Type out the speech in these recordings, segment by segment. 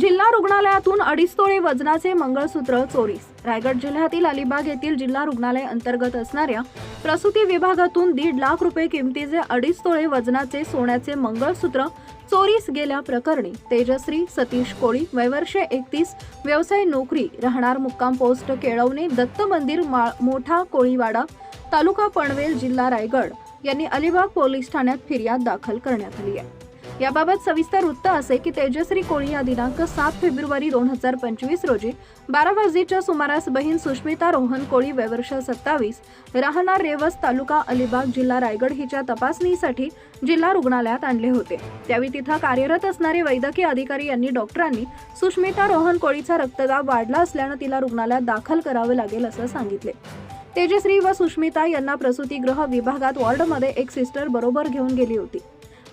जिल्हा रुग्णालयातून अडीच तोळे वजनाचे मंगळसूत्र चोरीस. रायगड जिल्ह्यातील अलिबाग येथील जिल्हा रुग्णालय अंतर्गत असणाऱ्या प्रसूती विभागातून दीड लाख रुपये किमतीचे अडीच तोळे वजनाचे सोन्याचे मंगळसूत्र चोरीस गेल्या प्रकरणी तेजश्री सतीश कोळी वयवर्षे एकतीस व्यवसाय नोकरी राहणार मुक्काम पोस्ट केळवणे दत्त मंदिर मोठा कोळीवाडा तालुका पनवेल जिल्हा रायगड. यांनी अलिबाग पोलीस ठाण्यात फिर्याद दाखल करण्यात आली आहे. याबाबत सविस्तर वृत्त असे की तेजश्री कोळी या दिनांक सात फेब्रुवारी दोन हजार पंचवीस रोजी बारा वाजेच्या सुमारास बहीण सुष्मिता रोहन कोळी वयवर्ष सत्तावीस राहणार रेवस तालुका अलिबाग जिल्हा रायगड हिच्या तपासणीसाठी जिल्हा रुग्णालयात आणले होते. त्यावेळी तिथं कार्यरत असणारे वैद्यकीय अधिकारी यांनी डॉक्टरांनी सुष्मिता रोहन कोळीचा रक्तदाब वाढला असल्यानं तिला रुग्णालयात दाखल करावं लागेल असं सांगितले. तेजश्री व सुष्मिता यांना प्रसूतीगृह विभागात वॉर्डमध्ये एक सिस्टर बरोबर घेऊन गेली होती.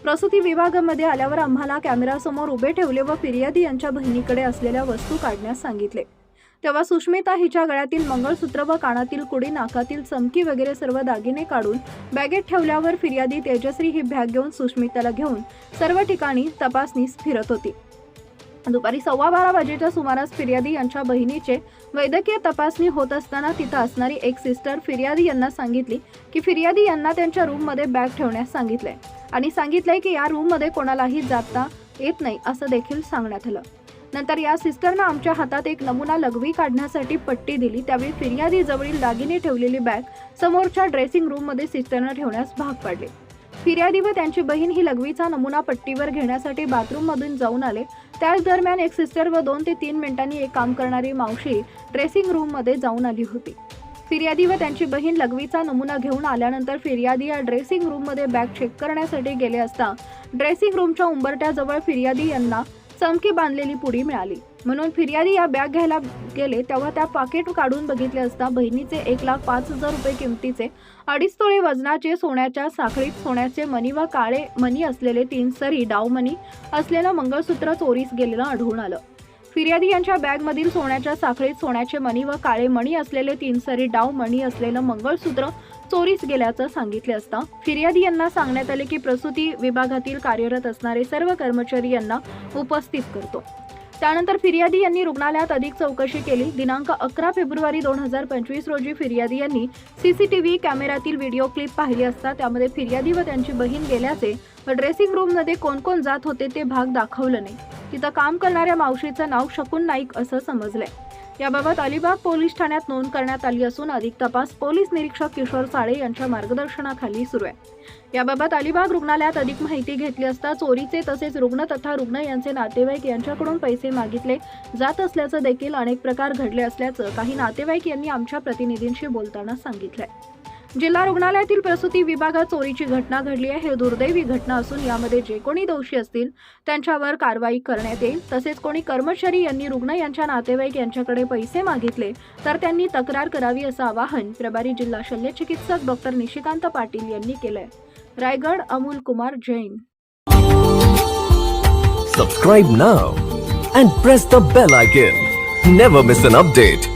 प्रसूती विभागामध्ये आल्यावर आम्हाला कॅमेरासमोर उभे ठेवले व फिर्यादी यांच्या बहिणीकडे असलेल्या वस्तू काढण्यास सांगितले. तेव्हा सुष्मिता हिच्या गळ्यातील मंगळसूत्र व कानातील कुडी नाकातील चमकी वगैरे सर्व दागिने काढून बॅगेत ठेवल्यावर फिर्यादी तेजश्री ही बॅग घेऊन सुष्मिताला घेऊन सर्व ठिकाणी तपासणीस फिरत होती. दुपारी सव्वा बारा वाजेच्या सुमारास फिर्यादी यांच्या बहिणीचे वैद्यकीय तपासणी होत असताना तिथं असणारी एक सिस्टर फिर्यादी यांना सांगितली की फिर्यादी यांना त्यांच्या रूममध्ये बॅग ठेवण्यास सांगितलंय. आणि सांगितलंय की या रूममध्ये कोणालाही जाता येत नाही असं देखील सांगण्यात आलं. नंतर या सिस्टरनं आमच्या हातात एक नमुना लघवी काढण्यासाठी पट्टी दिली. त्यावेळी फिर्यादी जवळील दागिने ठेवलेली बॅग समोरच्या ड्रेसिंग रूममध्ये सिस्टरनं ठेवण्यास भाग पाडले. फिर्यादी व त्यांची बहीण ही लघवीचा नमुना पट्टीवर घेण्यासाठी बाथरूममधून जाऊन आले. त्याच दरम्यान एक सिस्टर व दोन ते तीन मिनिटांनी एक काम करणारी मावशी ड्रेसिंग रूममध्ये जाऊन आली होती. फिर्यादी व त्यांची बहीण लघवीचा नमुना घेऊन आल्यानंतर फिर्यादी या ड्रेसिंग रूममध्ये बॅग चेक करण्यासाठी गेले असता ड्रेसिंग रूमच्या उंबरट्याजवळ फिर्यादी यांना चमकी बांधलेली पुडी मिळाली. म्हणून फिर्यादी या बॅग घ्यायला गेले तेव्हा त्या पाकिट काढून बघितले असता बहिणीचे एक लाख पाच हजार रुपये किमतीचे अडीच तोळे वजनाचे सोन्याच्या साखळीत सोन्याचे मनी व काळे मणी असलेले तीन सरी डाव मणी असलेलं मंगळसूत्र चोरीस गेलेलं आढळून आलं. फिर्यादी यांच्या बॅगमधील सोन्याच्या साखळीत सोन्याचे मणी व काळे मणी असलेले तीन सरी डाव मणी असलेलं मंगळसूत्र चोरीस गेल्याचं सांगितले असता फिर्यादी यांना सांगण्यात आले की प्रसूती विभागातील कार्यरत असणारे सर्व कर्मचारी यांना उपस्थित करतो. त्यानंतर फिर्यादी यांनी रुग्णालयात अधिक चौकशी केली. दिनांक अकरा फेब्रुवारी दोन हजार पंचवीस रोजी फिर्यादी यांनी सीसीटीव्ही कॅमेऱ्यातील व्हिडिओ क्लिप पाहिली असता त्यामध्ये फिर्यादी व त्यांची बहीण गेल्याचे व ड्रेसिंग रूममध्ये कोण कोण जात होते ते भाग दाखवलं नाही. तिथं काम करणाऱ्या मावशीचं नाव शकून नाईक असं समजलंय. याबाबत अलिबाग पोलीस ठाण्यात नोंद करण्यात आली असून अधिक तपास पोलीस निरीक्षक किशोर साळे यांच्या मार्गदर्शनाखाली सुरू आहे. याबाबत अलिबाग रुग्णालयात अधिक माहिती घेतली असता चोरीचे तसेच रुग्ण तथा रुग्ण यांचे नातेवाईक यांच्याकडून पैसे मागितले जात असल्याचं देखील अनेक प्रकार घडले असल्याचं काही नातेवाईक यांनी आमच्या प्रतिनिधींशी बोलताना सांगितलंय. जिल्हा रुग्णालयातील प्रसूती विभागात चोरीची घटना घडली आहे. हे दुर्दैवी घटना असून यामध्ये जे कोणी दोषी असतील त्यांच्यावर कारवाई करण्यात येईल. तसेच कोणी कर्मचारी यांनी रुग्ण यांच्या नातेवाईक यांच्याकडे पैसे मागितले तर त्यांनी तक्रार करावी असं आवाहन प्रभारी जिल्हा शल्य चिकित्सक डॉक्टर निशिकांत पाटील यांनी केलंय. Raigad Amol Kumar Jain. Subscribe now and press the bell icon never miss an update